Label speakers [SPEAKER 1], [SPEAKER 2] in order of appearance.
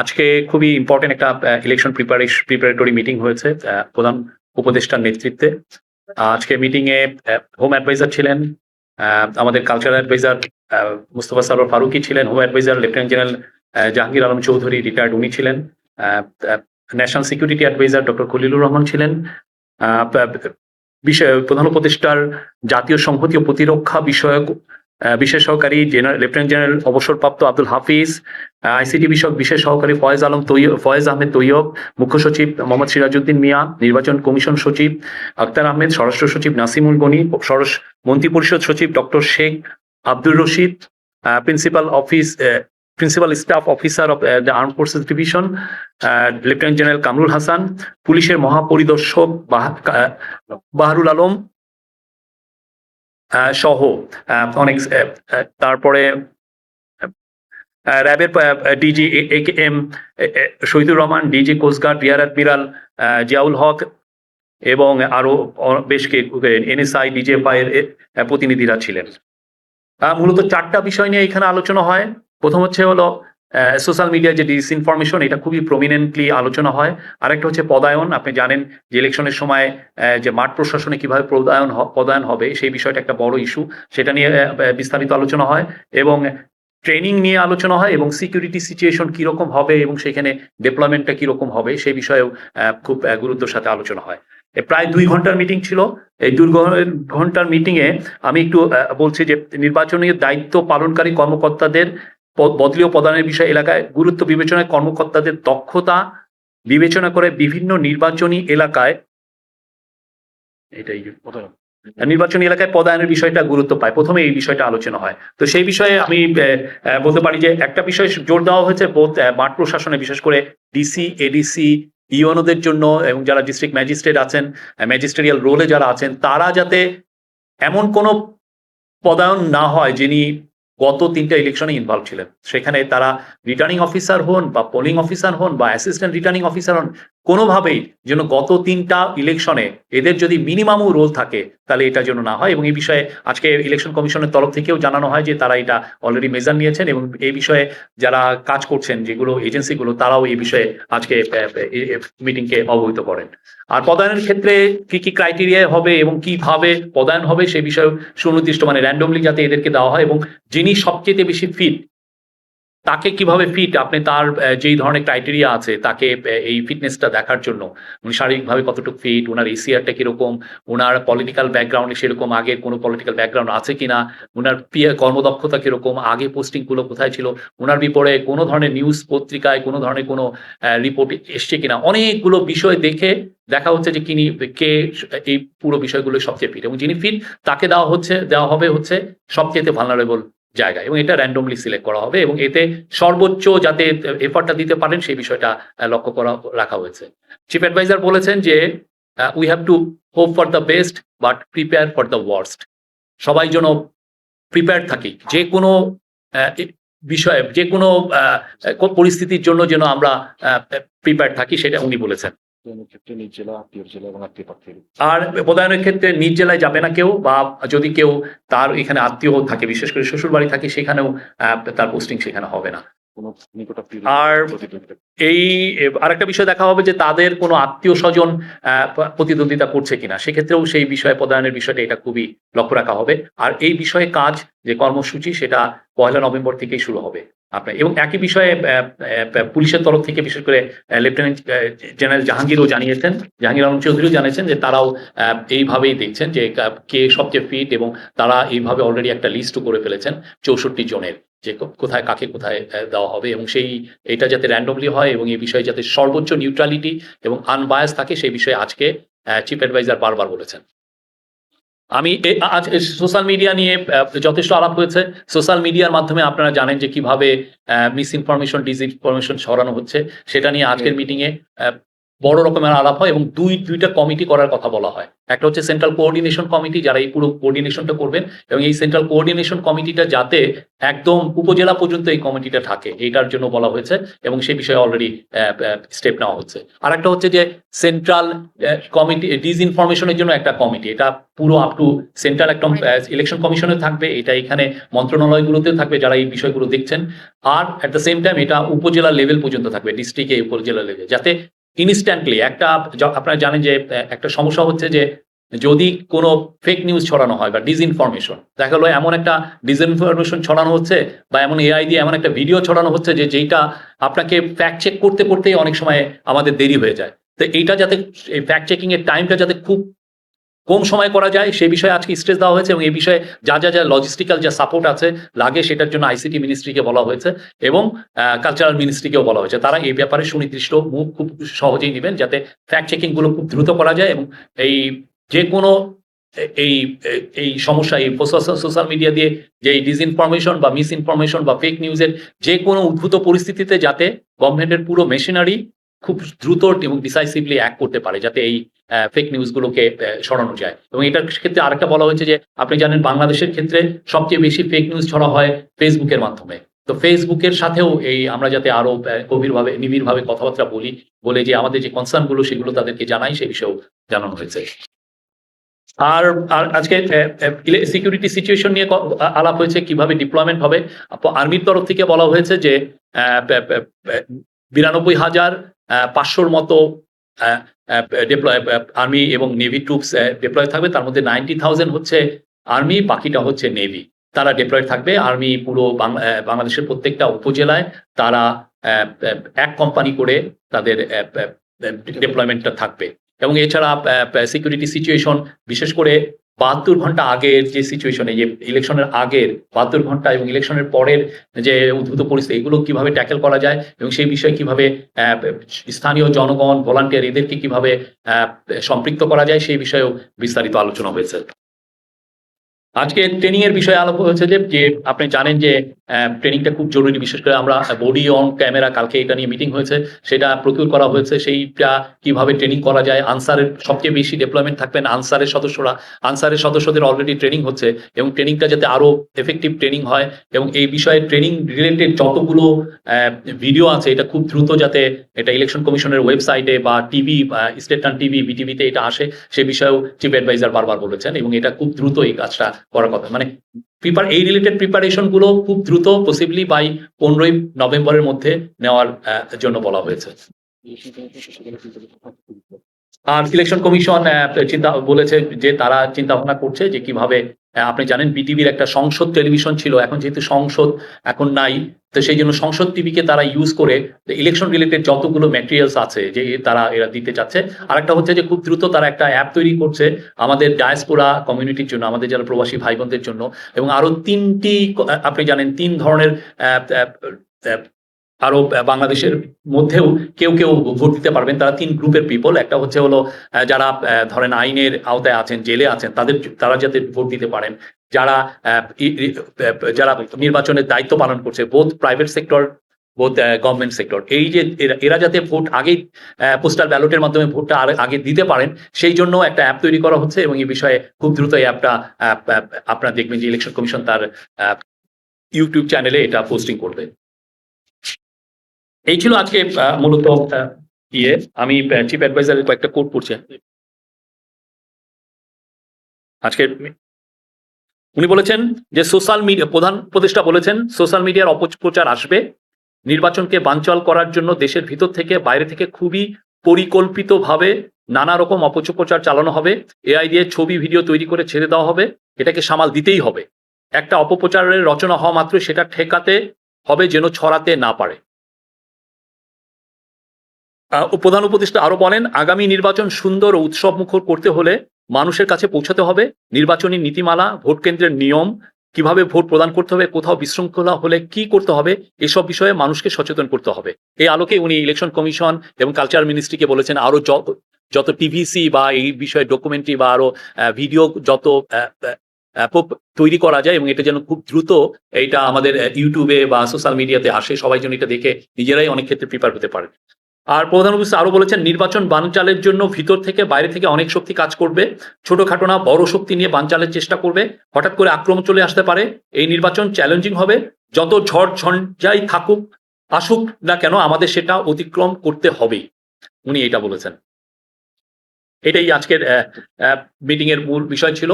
[SPEAKER 1] আজকে খুবই ইম্পর্টেন্ট একটা ইলেকশন প্রিপারেটরি মিটিং হয়েছে প্রধান উপদেষ্টার নেতৃত্বে। আজকে মিটিং এ হোম অ্যাডভাইজার ছিলেন আমাদের কালচারাল অ্যাডভাইজার মুস্তফা সারোয়ার ফারুকি ছিলেন home adviser lieutenant general Jahangir Alam Chowdhury retired উনি ছিলেন national security adviser doctor Khalilur Rahman ছিলেন বিষয়, প্রধান উপদেষ্টার জাতীয় সংহতি ও প্রতিরক্ষা বিষয়ক বিশেষ সহকারী জেনারেল লেফটেন্যান্ট জেনারেল অবসরপ্রাপ্ত আব্দুল হাফিজ আইসিটি বিষয়ক বিশেষ সহকারী ফয়েজ আলম তৈয়ব, ফয়েজ আহমেদ তৈয়ব, মুখ্য সচিব মোহাম্মদ সিরাজউদ্দিন মিয়া, নির্বাচন কমিশন সচিব আক্তার আহমেদ, স্বরাষ্ট্র সচিব নাসিমুল গনি মন্ত্রী পরিষদ সচিব doctor Sheikh Abdur Rashid principal office principal staff officer of the arm forces division lieutenant general Kamrul Hasan, পুলিশের মহাপরিদর্শক বাহারুল আলম সহ অনেক তারপরে র্যাবের DG A K, M Shahidur Rahman, DG coastguard rear admiral Ziaul Haq এবং আরও অ- বেশ এনএসআই, ডিজিএফআই এর প্রতিনিধিরা ছিলেন। মূলত চারটা বিষয় নিয়ে এখানে আলোচনা হয়। প্রথম হচ্ছে হলো সোশ্যাল মিডিয়ায় যে ডিসইনফরমেশন এটা খুবই প্রমিনেন্টলি আলোচনা হয়। আরেকটা হচ্ছে পদায়ন। আপনি জানেন যে ইলেকশনের সময় যে মাঠ প্রশাসনে কীভাবে পদায়ন পদায়ন হবে, সেই বিষয়টা একটা বড় ইস্যু সেটা নিয়ে বিস্তারিত আলোচনা হয় এবং ট্রেনিং নিয়ে আলোচনা হয় এবং সিকিউরিটি সিচুয়েশন কীরকম হবে এবং সেখানে ডেভেলপমেন্টটা কীরকম হবে, সেই বিষয়েও খুব গুরুত্বের সাথে আলোচনা হয়। প্রায় দুই ঘণ্টার মিটিং ছিল। এই দুই ঘণ্টার মিটিংয়ে আমি একটু বলছি যে নির্বাচনী দায়িত্ব পালনকারী কর্মকর্তাদের বদলীয় প্রদানের বিষয়ে এলাকায় গুরুত্ব বিবেচনায় কর্মকর্তাদের দক্ষতা বিবেচনা করে বিভিন্ন নির্বাচনী এলাকায় এটাই নির্বাচনী এলাকায় পদায়নের বিষয়টা গুরুত্ব পায়। প্রথমে এই বিষয়টা আলোচনা হয়। তো সেই বিষয়ে আমি বলতে পারি যে একটা বিষয় জোর দেওয়া হয়েছে বোধ মাঠ প্রশাসনে, বিশেষ করে ডিসি এডিসি ইউএনওদের জন্য এবং যারা ডিস্ট্রিক্ট ম্যাজিস্ট্রেট আছেন ম্যাজিস্ট্রেরিয়াল রোলে যারা আছেন, তারা যাতে এমন কোনো পদায়ন না হয় যিনি গত তিনটা ইলেকশনে ইনভলভ ছিলেন। সেখানে তারা রিটার্নিং অফিসার হন বা পোলিং অফিসার হন বা অ্যাসিস্ট্যান্ট রিটার্নিং অফিসার হন, কোনোভাবেই যেন গত তিনটা ইলেকশনে এদের যদি মিনিমামও রোল থাকে, তাহলে এটা যেন না হয় এবং এই বিষয়ে আজকে ইলেকশন কমিশনের তরফ থেকেও জানানো হয় যে তারা এটা অলরেডি মেজার নিয়েছেন এবং এই বিষয়ে যারা কাজ করছেন, যেগুলো এজেন্সিগুলো তারাও এই বিষয়ে আজকে মিটিংকে অবহিত করেন। আর পদায়নের ক্ষেত্রে কি কি ক্রাইটেরিয়া হবে এবং কীভাবে পদায়ন হবে সেই বিষয়ে সুনির্দিষ্ট মানে র্যান্ডমলি যাতে এদেরকে দেওয়া হয় এবং যিনি সবচেয়ে বেশি ফিট তাকে কীভাবে ফিট আপনি তার যেই ধরনের ক্রাইটেরিয়া আছে, তাকে এই ফিটনেসটা দেখার জন্য, উনি শারীরিকভাবে কতটুকু ফিট ওনার এসিআরটা কীরকম ওনার পলিটিক্যাল ব্যাকগ্রাউন্ডে সেরকম আগে কোনো পলিটিক্যাল ব্যাকগ্রাউন্ড আছে কিনা ওনার কর্মদক্ষতা কীরকম, আগে পোস্টিংগুলো কোথায় ছিল ওনার বিপরে কোনো ধরনের নিউজ পত্রিকায় কোনো ধরনের কোনো রিপোর্ট এসছে কিনা, অনেকগুলো বিষয় দেখে দেখা হচ্ছে যে কিনি কে এই পুরো বিষয়গুলো সবচেয়ে ফিট এবং যিনি ফিট তাকে দেওয়া হচ্ছে, দেওয়া হবে হচ্ছে সবচেয়ে ভালনারেবল জায়গা। এবং এটা র্যান্ডমলি সিলেক্ট করা হবে এবং এতে সর্বোচ্চ যাতে এফার্টটা দিতে পারেন, সেই বিষয়টা লক্ষ্য করা, রাখা হয়েছে। চিফ অ্যাডভাইজার বলেছেন যে we have to hope for the best but prepare for the worst সবাই যেন প্রিপেয়ার থাকি। যে কোনো বিষয়ে, যে কোনো পরিস্থিতির জন্য যেন আমরা প্রিপেয়ার থাকি, সেটা উনি বলেছেন। আর প্রদানের ক্ষেত্রে নিজ জেলায় যাবে না কেউ বা যদি কেউ তার এখানে আত্মীয় থাকে, বিশেষ করে শ্বশুর বাড়ি থাকে, সেখানেও তার পোস্টিং সেখানে হবে না। আর- এই আরেকটা বিষয় দেখা হবে যে তাদের কোনো আত্মীয় স্বজন প্রতিদ্বন্দ্বিতা করছে কিনা। সেক্ষেত্রেও সেই বিষয়ে প্রদানের বিষয়টা এটা খুবই লক্ষ্য রাখা হবে। আর এই বিষয়ে কাজ, যে কর্মসূচি, সেটা পয়লা নভেম্বর থেকেই শুরু হবে। আপনার, এবং একই বিষয়ে পুলিশের তরফ থেকে বিশেষ করে লেফটেন্যান্ট জেনারেল জাহাঙ্গীরও জানিয়েছেন, জাহাঙ্গীর আলম চৌধুরীও জানিয়েছেন যে তারাও এইভাবেই দেখছেন যে, কে সবচেয়ে ফিট এবং তারা এইভাবে অলরেডি একটা লিস্টও করে ফেলেছেন, চৌষট্টি জনের। যে কোথায় কাকে কোথায় দেওয়া হবে এবং সেই এটা যাতে র্যান্ডমলি হয় এবং এই বিষয়ে যাতে সর্বোচ্চ নিউট্রালিটি এবং আনবায়াস থাকে সেই বিষয়ে আজকে চিফ অ্যাডভাইজার বারবার বলেছেন। আমি আজ সোশ্যাল মিডিয়া নিয়ে যথেষ্ট আলাপ হয়েছে। সোশ্যাল মিডিয়ার মাধ্যমে আপনারা জানেন যে কীভাবে মিস ইনফরমেশন ডিসইনফরমেশন ছড়ানো হচ্ছে। সেটা নিয়ে আজকের মিটিংয়ে বড় রকমের আলাপ হয় এবং দুই দুইটা কমিটি করার কথা বলা হয়। একটা হচ্ছে সেন্ট্রাল কোঅর্ডিনেশন কমিটি যারা এই পুরো কোঅর্ডিনেশনটা করবেন এবং এই সেন্ট্রাল কোঅর্ডিনেশন কমিটিটা যাতে একদম উপজেলা পর্যন্ত এই কমিটিটা থাকে এইটার জন্য বলা হয়েছে এবং সেই বিষয়ে অলরেডি স্টেপ নেওয়া হচ্ছে। আর একটা হচ্ছে যে সেন্ট্রাল কমিটি ডিসইনফরমেশনের জন্য একটা কমিটি এটা পুরো আপ টু সেন্ট্রাল একটা ইলেকশন কমিশনে থাকবে এটা এখানে মন্ত্রণালয়গুলোতে থাকবে যারা এই বিষয়গুলো দেখছেন। আর অ্যাট দ্য সেম টাইম এটা উপজেলা লেভেল পর্যন্ত থাকবে ডিস্ট্রিক্টে উপজেলা লেভেল যাতে ইনস্ট্যান্টলি একটা আপনারা জানেন যে একটা সমস্যা হচ্ছে যে, যদি কোনো ফেক নিউজ ছড়ানো হয় বা ডিসইনফরমেশন দেখা গেলো এমন একটা ডিসইনফরমেশন ছড়ানো হচ্ছে বা এমন এআই দিয়ে এমন একটা ভিডিও ছড়ানো হচ্ছে যে যেটা আপনাকে ফ্যাক্ট চেক করতে, করতেই অনেক সময় আমাদের দেরি হয়ে যায়। তো এইটা যাতে, এই ফ্যাক্ট চেকিং এর টাইমটা যাতে খুব কম সময় করা যায় সেই বিষয়ে আজকে স্ট্রেস দেওয়া হয়েছে এবং এই বিষয়ে যা যা যা লজিস্টিক্যাল যা সাপোর্ট আছে, লাগে সেটার জন্য আইসিটি মিনিস্ট্রিকে বলা হয়েছে এবং কালচারাল মিনিস্ট্রিকেও বলা হয়েছে। তারা এই ব্যাপারে সুনির্দিষ্ট মুখ খুব সহজেই নেবেন যাতে ফ্যাক্ট চেকিংগুলো খুব দ্রুত করা যায় এবং এই যে কোনো এই এই সমস্যা, এই সোশ্যাল মিডিয়া দিয়ে যে এই ডিসইনফরমেশন বা মিস ইনফরমেশন বা ফেক নিউজের যে কোনো উদ্ভূত পরিস্থিতিতে যাতে গভর্নমেন্টের পুরো মেশিনারি খুব দ্রুত এবং ডিসাইসিভলি অ্যাক্ট করতে পারে যাতে এই ফেক নিউজগুলোকে সরানো যায়। এবং এটার ক্ষেত্রে আরেকটা বলা হয়েছে যে, আপনি জানেন বাংলাদেশের ক্ষেত্রে সবচেয়ে বেশি ফেক নিউজ ছড়া হয় ফেসবুকের মাধ্যমে। তো ফেসবুকের সাথেও এই আমরা যাতে আরও গভীরভাবে, নিবিড়ভাবে কথাবার্তা বলি, বলে যে আমাদের যে কনসার্নগুলো সেগুলো তাদেরকে জানাই সে বিষয়েও জানানো হয়েছে। আর আর আজকে সিকিউরিটি সিচুয়েশন নিয়ে আলাপ হয়েছে, কীভাবে ডিপ্লয়মেন্ট হবে। আর্মির তরফ থেকে বলা হয়েছে যে বিরানব্বই হাজার পাঁচশোর মতো ডিপ্লয় আর্মি এবং নেভি ট্রুপস ডিপ্লয় থাকবে। তার মধ্যে নাইনটি থাউজেন্ড হচ্ছে আর্মি বাকিটা হচ্ছে নেভি তারা ডিপ্লয় থাকবে। আর্মি পুরো বাংলাদেশের প্রত্যেকটা উপজেলায় তারা এক কোম্পানি করে তাদের ডিপ্লয়মেন্টটা থাকবে। এবং এছাড়া সিকিউরিটি সিচুয়েশন বিশেষ করে বাহাত্তর ঘণ্টা আগের যে সিচুয়েশনে যে ইলেকশনের আগের বাহাত্তর ঘণ্টা এবং ইলেকশনের পরের যে উদ্ভূত পরিস্থিতি, এগুলো কীভাবে ট্যাকেল করা যায় এবং সেই বিষয়ে কীভাবে স্থানীয় জনগণ ভলান্টিয়ার এদেরকে কীভাবে সম্পৃক্ত করা যায়, সেই বিষয়েও বিস্তারিত আলোচনা হয়েছে। আজকে ট্রেনিং এর বিষয়ে আলোপ হয়েছে যে আপনি জানেন যে ট্রেনিংটা খুব জরুরি, বিশেষ করে আমরা বডি অন ক্যামেরা কালকে এটা নিয়ে মিটিং হয়েছে, সেটা প্রকিউর করা হয়েছে, সেইটা কীভাবে ট্রেনিং করা যায় আনসারের সবচেয়ে বেশি ডেভেলপমেন্ট থাকবেন আনসারের সদস্যরা আনসারের সদস্যদের অলরেডি ট্রেনিং হচ্ছে, এবং ট্রেনিংটা যাতে আরও এফেক্টিভ ট্রেনিং হয়, এবং এই বিষয়ে ট্রেনিং রিলেটেড যতগুলো ভিডিও আছে, এটা খুব দ্রুত যাতে এটা ইলেকশন কমিশনের ওয়েবসাইটে বা টিভি স্টেট টিভি বিটিভিতে এটা আসে, সে বিষয়েও চিফ অ্যাডভাইজার বারবার বলেছেন, এবং এটা খুব দ্রুত এই কাজটা করার কথা। মানে প্রিপার এই রিলেটেড প্রিপারেশনগুলো খুব দ্রুত পসিবলি বাই পনেরোই নভেম্বরের মধ্যে নেওয়ার জন্য বলা হয়েছে। আর ইলেকশন কমিশন চিন্তা বলেছে যে তারা চিন্তা ভাবনা করছে যে কীভাবে আপনি জানেন বিটিভির একটা সংসদ টেলিভিশন ছিল, এখন যেহেতু সংসদ এখন নাই, তো সেই জন্য সংসদ টিভিকে তারা ইউজ করে ইলেকশন রিলেটেড যতগুলো ম্যাটেরিয়ালস আছে যে তারা এরা দিতে চাচ্ছে আর একটা হচ্ছে যে খুব দ্রুত তারা একটা অ্যাপ তৈরি করছে আমাদের ডায়াসপোরা কমিউনিটির জন্য, আমাদের যারা প্রবাসী ভাই বোনদের জন্য এবং আরও তিনটি, আপনি জানেন তিন ধরনের আরও বাংলাদেশের মধ্যেও কেউ কেউ ভোট দিতে পারবেন। তারা তিন গ্রুপের পিপল একটা হচ্ছে হলো যারা ধরেন আইনের আওতায় আছেন, জেলে আছেন, তাদের তারা যাতে ভোট দিতে পারেন। যারা যারা নির্বাচনের দায়িত্ব পালন করছে বোধ প্রাইভেট সেক্টর বোধ গভর্নমেন্ট সেক্টর এই যে এরা- যাতে ভোট আগেই পোস্টাল ব্যালটের মাধ্যমে ভোটটা আগে দিতে পারেন, সেই জন্য একটা অ্যাপ তৈরি করা হচ্ছে এবং এই বিষয়ে খুব দ্রুত এই অ্যাপটা আপনারা দেখবেন যে ইলেকশন কমিশন তার ইউটিউব চ্যানেলে এটা পোস্টিং করবে। এই ছিল আজকে মূলত ইয়ে। আমি চিফ অ্যাডভাইজারের কয়েকটা কোড পড়ছি। আজকে উনি বলেছেন যে সোশ্যাল মিডিয়া প্রধান উপদেষ্টা বলেছেন সোশ্যাল মিডিয়ার অপপ্রচার আসবে। নির্বাচনকে বানচাল করার জন্য দেশের ভিতর থেকে, বাইরে থেকে খুবই পরিকল্পিতভাবে নানা রকম অপপ্রচার চালানো হবে। এআই দিয়ে ছবি, ভিডিও তৈরি করে ছেড়ে দেওয়া হবে। এটাকে সামাল দিতেই হবে। একটা অপপ্রচারের রচনা হওয়া মাত্র সেটা ঠেকাতে হবে যেন ছড়াতে না পারে। প্রধান উপদেষ্টা আরও বলেন, আগামী নির্বাচন সুন্দর ও উৎসব মুখর করতে হলে মানুষের কাছে পৌঁছাতে হবে। নির্বাচনী নীতিমালা, ভোট কেন্দ্রের নিয়ম, কীভাবে ভোট প্রদান করতে হবে, কোথাও বিশৃঙ্খলা হলে কি করতে হবে, এসব বিষয়ে মানুষকে সচেতন করতে হবে। এই আলোকে উনি ইলেকশন কমিশন এবং কালচার মিনিস্ট্রিকে বলেছেন, আরও যত টিভিসি বা এই বিষয়ে ডকুমেন্টারি বা আরও ভিডিও যত তৈরি করা যায় এবং এটা যেন খুব দ্রুত এটা আমাদের ইউটিউবে বা সোশ্যাল মিডিয়াতে আসে, সবাই যেন এটা দেখে নিজেরাই অনেক ক্ষেত্রে প্রিপার হতে পারে। আর প্রধান উপস্থিত আরও বলেছেন, নির্বাচন বানচালের জন্য ভিতর থেকে বাইরে থেকে অনেক শক্তি কাজ করবে। ছোটখাটো না, বড় শক্তি নিয়ে বানচালের চেষ্টা করবে। হঠাৎ করে আক্রমণ চলে আসতে পারে। এই নির্বাচন চ্যালেঞ্জিং হবে। যত ঝড় ঝঞ্ঝাই থাকুক, আসুক না কেন, আমাদের সেটা অতিক্রম করতে হবেই। উনি এটা বলেছেন। এটাই আজকের মিটিং এর মূল বিষয় ছিল।